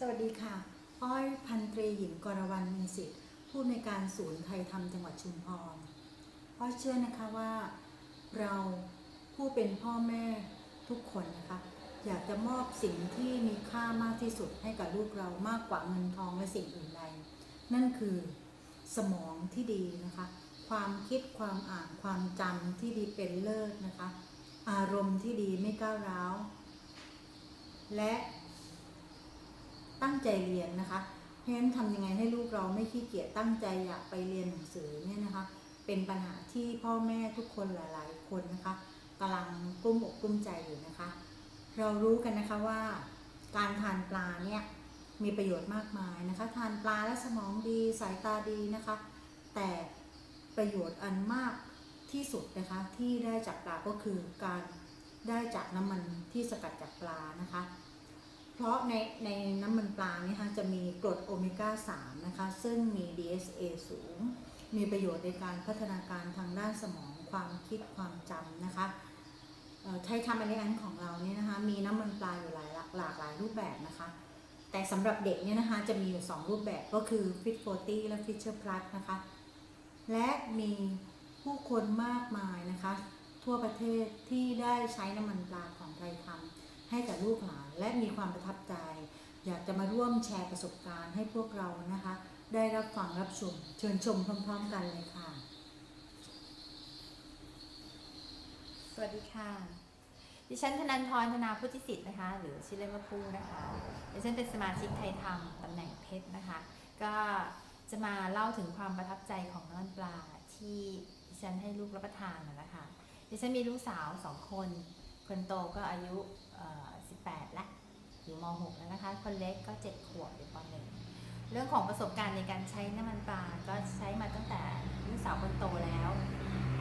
สวัสดีค่ะ อ้อยพันตรีหญิงกรวรรณมีสิทธิ์ผู้ในการศูนย์ไทยธรรมจังหวัดชุมพร อ้อยเชื่อนะคะว่า เราผู้เป็นพ่อแม่ทุกคนนะคะ อยากจะมอบสิ่งที่มีค่ามากที่สุดให้กับลูกเรามากกว่าเงินทองและสิ่งอื่นใด นั่นคือสมองที่ดีนะคะ ความคิดความอ่านความจำที่ดีเป็นเลิศนะคะ อารมณ์ที่ดีไม่ก้าวร้าว และ ตั้งใจเรียนนะคะเพราะฉะนั้นทำยังไงให้ลูกเราไม่ขี้เกียจตั้งใจอยากไปเรียนหนังสือเนี่ยนะคะ เป็นปัญหาที่พ่อแม่ทุกคนหลาย ๆ คนนะคะกำลังกุ้มอกกุ้มใจอยู่นะคะ เรารู้กันนะคะว่า การทานปลาเนี่ยมีประโยชน์มากมายนะคะ ทานปลาและสมองดีสายตาดีนะคะ แต่ประโยชน์อันมากที่สุดนะคะที่ได้จากปลาก็คือการได้จากน้ำมันที่สกัดจากปลานะคะ เพราะในในน้ำมันปลาเนี่ยคะจะมีกรดโอเมก้า 3 นะคะ ซึ่งมี DHA สูง มีประโยชน์ในการพัฒนาการทางด้านสมองความคิดความจำนะคะไทยทำอันนี้อันของเราเนี่ยนะคะ มีน้ำมันปลาอยู่หลายหลากหลายรูปแบบนะคะ แต่สำหรับเด็กเนี่ยนะคะจะมีอยู่ 2 รูปแบบก็คือ Fit 40 และ Fisher Plus นะคะ และมีผู้คนมากมายนะคะ ทั่วประเทศที่ได้ใช้น้ำมันปลาของไทยทำ ให้กับลูกหลานและมีความประทับใจ อยากจะมาร่วมแชร์ประสบการณ์ให้พวกเรานะคะ ได้รับฟังรับชม เชิญชมพร้อม ๆ กันเลยค่ะ สวัสดีค่ะ ดิฉันธนันทรธนาพุทธิสิทธิ์นะคะ หรือชื่อเล่นว่าพูนะคะ ดิฉันเป็นสมาชิกไทยธรรมตำแหน่งเพชรนะคะ ก็จะมาเล่าถึงความประทับใจของน้ำมันปลาที่ดิฉันให้ลูกรับประทานนะคะดิฉันมีลูกสาวสองคน คนโตก็อายุ 18และอยู่ม .6 แล้วนะคะ คนเล็กก็ 7 ขวบอยู่ป .1 เรื่องของประสบการณ์ในการใช้น้ำมันปลาก็ใช้มาตั้งแต่ลูกสาวคนโตแล้ว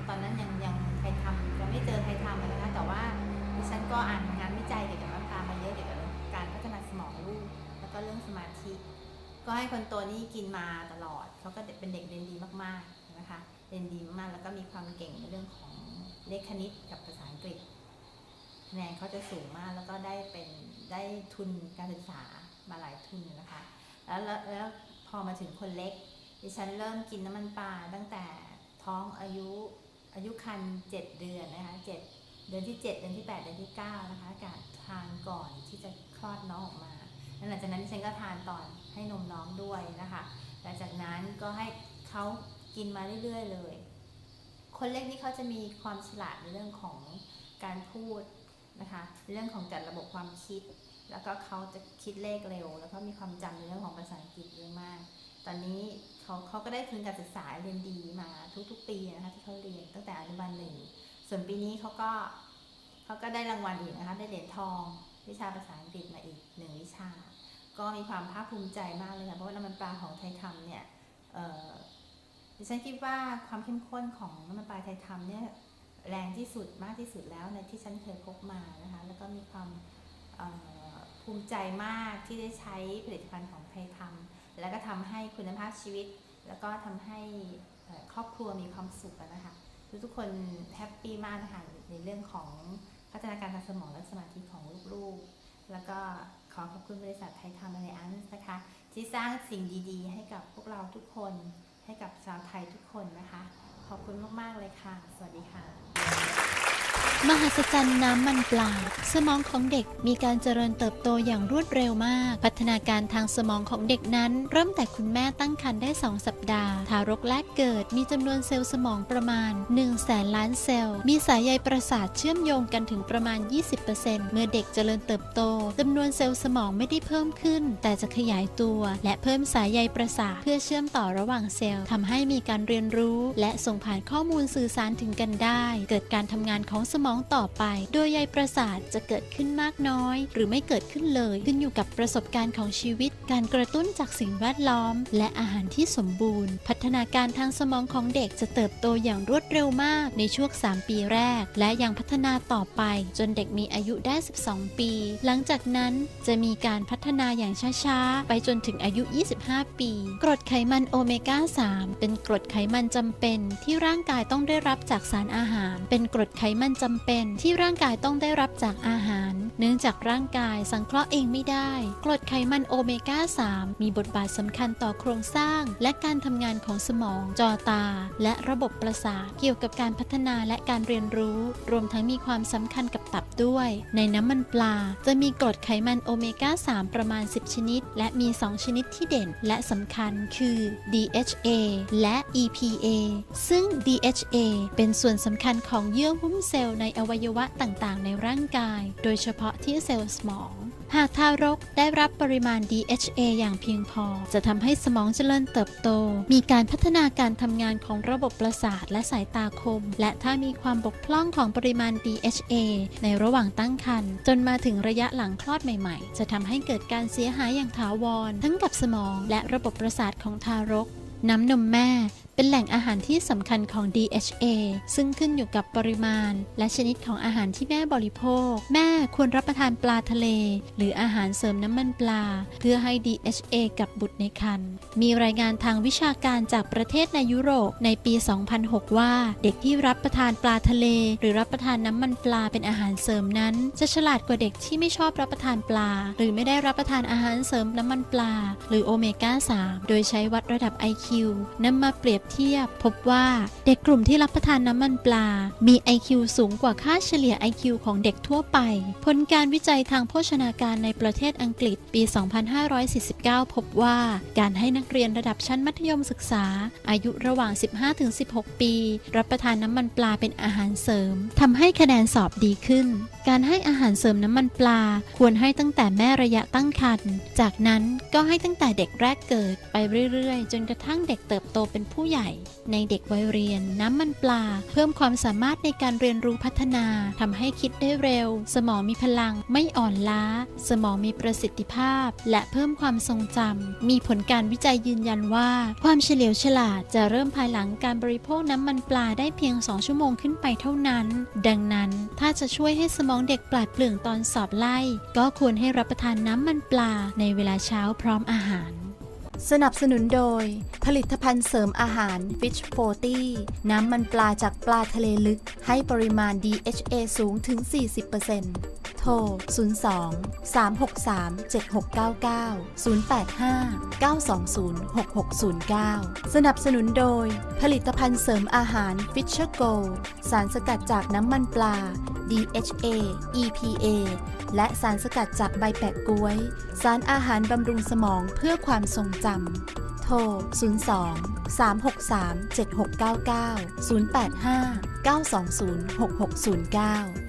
ตอนนั้นยังยังไทยทำยังไม่เจอไทยทำนะคะ แต่ว่าดิฉันก็อ่านงานวิจัยเกี่ยวกับน้ำตาลมาเยอะเกี่ยวกับการพัฒนาสมองลูก แล้วก็เรื่องสมาธิ ก็ให้คนโตนี่กินมาตลอด เขาก็เป็นเด็กเรียนดีมากๆนะคะ เรียนดีมากแล้วก็มีความเก่งในเรื่องของเลขคณิตกับภาษาอังกฤษ คะแนนเขาจะสูงมากแล้วก็ได้เป็นได้ทุนการศึกษามาหลายทุนนะคะ แล้วแล้วพอมาถึงคนเล็กดิฉันเริ่มกินน้ำมันปลาตั้งแต่ท้องอายุอายุคันเจ็ดเดือนนะคะเจ็ดเดือนที่เจ็ดเดือนที่แปดเดือนที่เก้านะคะการทานก่อนที่จะคลอดน้องออกมาหลังจากนั้นดิฉันก็ทานตอนให้นมน้องด้วยนะคะหลังจากนั้นก็ให้เขากินมาเรื่อยๆเลย คนเล็กนี่เขาจะมีความฉลาดในเรื่องของการพูด นะคะเรื่องของจัดระบบความคิด แล้วก็เขาจะคิดเลขเร็ว แล้วก็มีความจำในเรื่องของภาษาอังกฤษเยอะมาก ตอนนี้เขาเขาก็ได้ทุนการศึกษาเรียนดีมาทุกๆ ปีนะคะที่เขาเรียนตั้งแต่อนุบาลหนึ่งส่วนปีนี้เขาก็เขาก็ได้รางวัลอีกนะคะได้เหรียญทอง วิชาภาษาอังกฤษมาอีกหนึ่งวิชา ก็มีความภาคภูมิใจมากเลยค่ะเพราะว่าน้ำมันปลาของไทยทำเนี่ยดิฉันคิดว่าความเข้มข้นของน้ำมันปลาไทยทำเนี่ย แรงที่สุดมากที่สุดแล้วในที่ฉันเคยพบมานะคะ แล้วก็มีความภูมิใจมากที่ได้ใช้ผลิตภัณฑ์ของไทยทำแล้วก็ทำให้คุณภาพชีวิต แล้วก็ทำให้ครอบครัวมีความสุขนะคะทุกๆคนแฮปปี้มากนะคะในเรื่องของพัฒนาการทางสมองและสมาธิของลูกๆ แล้วก็ขอขอบคุณบริษัทไทยทำในอันนะคะ ที่สร้างสิ่งดีๆ ให้กับพวกเราทุกคนให้กับชาวไทยทุกคนนะคะ ขอบคุณมาก ๆ เลยค่ะ สวัสดีค่ะ มหัศจรรย์น้ำมันปลาสมองของเด็กมีการเจริญเติบโตอย่างรวดเร็วมาก พัฒนาการทางสมองของเด็กนั้น เริ่มแต่คุณแม่ตั้งครรภ์ได้ 2 สัปดาห์ ทารกแรกเกิดมีจำนวนเซลล์สมองประมาณ1แสนล้านเซลล์ มีสายใยประสาทเชื่อมโยงกันถึงประมาณ 20%เมื่อเด็กเจริญเติบโตจำนวนเซลล์สมองไม่ได้เพิ่มขึ้น แต่จะขยายตัว และเพิ่มสายใยประสาทเพื่อเชื่อมต่อระหว่างเซลล์ทำให้มีการเรียนรู้ และส่งผ่านข้อมูลสื่อสารถึงกันได้ เกิดการทำงานของสมองต่อไป โดยใยประสาทจะเกิดขึ้นมากน้อย หรือไม่เกิดขึ้นเลยขึ้นอยู่กับประสบการณ์ของชีวิต การกระตุ้นจากสิ่งแวดล้อม และอาหารที่สมบูรณ์ พัฒนาการทางสมองของเด็กจะเติบโตอย่างรวดเร็วมากในช่วง 3 ปีแรก และยังพัฒนาต่อไป จนเด็กมีอายุได้ 12 ปี หลังจากนั้นจะมีการพัฒนาอย่างช้าๆ ไปจนถึงอายุ 25 ปี กรดไขมันโอเมก้า 3 เป็นกรดไขมันจำเป็นที่ร่างกายต้องได้รับจากสารอาหาร เป็นกรดไขมันจำำเป็นที่ร่างกายต้องได้รับจากอาหาร เนื่องจากร่างกายสังเคราะห์เองไม่ได้ กรดไขมันโอเมก้า 3 มีบทบาทสำคัญต่อโครงสร้าง และการทำงานของสมอง จอตา และระบบประสาทเกี่ยวกับการพัฒนาและการเรียนรู้ รวมทั้งมีความสำคัญกับตับด้วย ในน้ำมันปลา จะมีกรดไขมันโอเมก้า 3 ประมาณ 10 ชนิด และมี 2 ชนิดที่เด่น และสำคัญคือ DHA และ EPA ซึ่ง DHA เป็นส่วนสำคัญของเยื่อหุ้มเซลล์ในในอวัยวะต่างๆ ในร่างกาย โดยเฉพาะที่เซลล์สมอง หากทารกได้รับปริมาณ DHA อย่างเพียงพอ จะทำให้สมองเจริญเติบโต มีการพัฒนาการทำงานของระบบประสาทและสายตาคม และถ้ามีความบกพร่องของปริมาณ DHA ในระหว่างตั้งครรภ์จนมาถึงระยะหลังคลอดใหม่ๆ จะทำให้เกิดการเสียหายอย่างถาวร ทั้งกับสมองและระบบประสาทของทารก น้ำนมแม่ เป็นแหล่งอาหารที่สำคัญของ DHA ซึ่งขึ้นอยู่กับปริมาณ และชนิดของอาหารที่แม่บริโภค แม่ควรรับประทานปลาทะเล หรืออาหารเสริมน้ำมันปลา เพื่อให้ DHA กับบุตรในครรภ์มีรายงานทางวิชาการจากประเทศในยุโรปในปี 2006 ว่า เด็กที่รับประทานปลาทะเล หรือรับประทานน้ำมันปลาเป็นอาหารเสริมนั้น จะฉลาดกว่าเด็กที่ไม่ชอบรับประทานปลา หรือไม่ได้รับประทานอาหารเสริมน้ำมันปลา หรือโอเมก้า 3 โดยใช้วัดระดับ IQ นำมาเปรียบเทียบ พบว่าเด็กกลุ่มที่รับประทานน้ำมันปลา มี IQ สูงกว่าค่าเฉลี่ย IQ ของเด็กทั่วไป ผลการวิจัยทางโภชนาการในประเทศอังกฤษปี 2549 พบว่าการให้นักเรียนระดับชั้นมัธยมศึกษา อายุระหว่าง 15-16 ปี รับประทานน้ำมันปลาเป็นอาหารเสริมทำให้คะแนนสอบดีขึ้น การให้อาหารเสริมน้ำมันปลา ควรให้ตั้งแต่แม่ระยะตั้งครรภ์จากนั้นก็ให้ตั้งแต่เด็กแรกเกิดไปเรื่อยๆ จนกระทั่งเด็กเติบโตเป็นผู้ใหญ่ในเด็กวัยเรียน น้ำมันปลา เพิ่มความสามารถในการเรียนรู้พัฒนาทำให้คิดได้เร็ว สมองมีพลัง ไม่อ่อนล้า สมองมีประสิทธิภาพ และเพิ่มความทรงจำมีผลการวิจัยยืนยันว่า ความเฉลียวฉลาดจะเริ่มภายหลังการบริโภคน้ำมันปลาได้เพียง 2 ชั่วโมงขึ้นไปเท่านั้น ดังนั้นถ้าจะช่วยให้สมองเด็กปลาดเปลื่องตอนสอบไล่ ก็ควรให้รับประทานน้ำมันปลาในเวลาเช้าพร้อมอาหาร สนับสนุนโดย ผลิตภัณฑ์เสริมอาหาร Fish 40 น้ำมันปลาจากปลาทะเลลึก ให้ปริมาณ DHA สูงถึง 40% ทร 02 363 7699 085 920 6609 สนับสนุนโดย ผลิตภัณฑ์เสริมอาหาร Fisher Gold สารสกัดจากน้ำมันปลา DHA EPA และสารสกัดจากใบแปะก๊วย สารอาหารบำรุงสมองเพื่อความทรงจำ โทร 02 363 7699 085 920 6609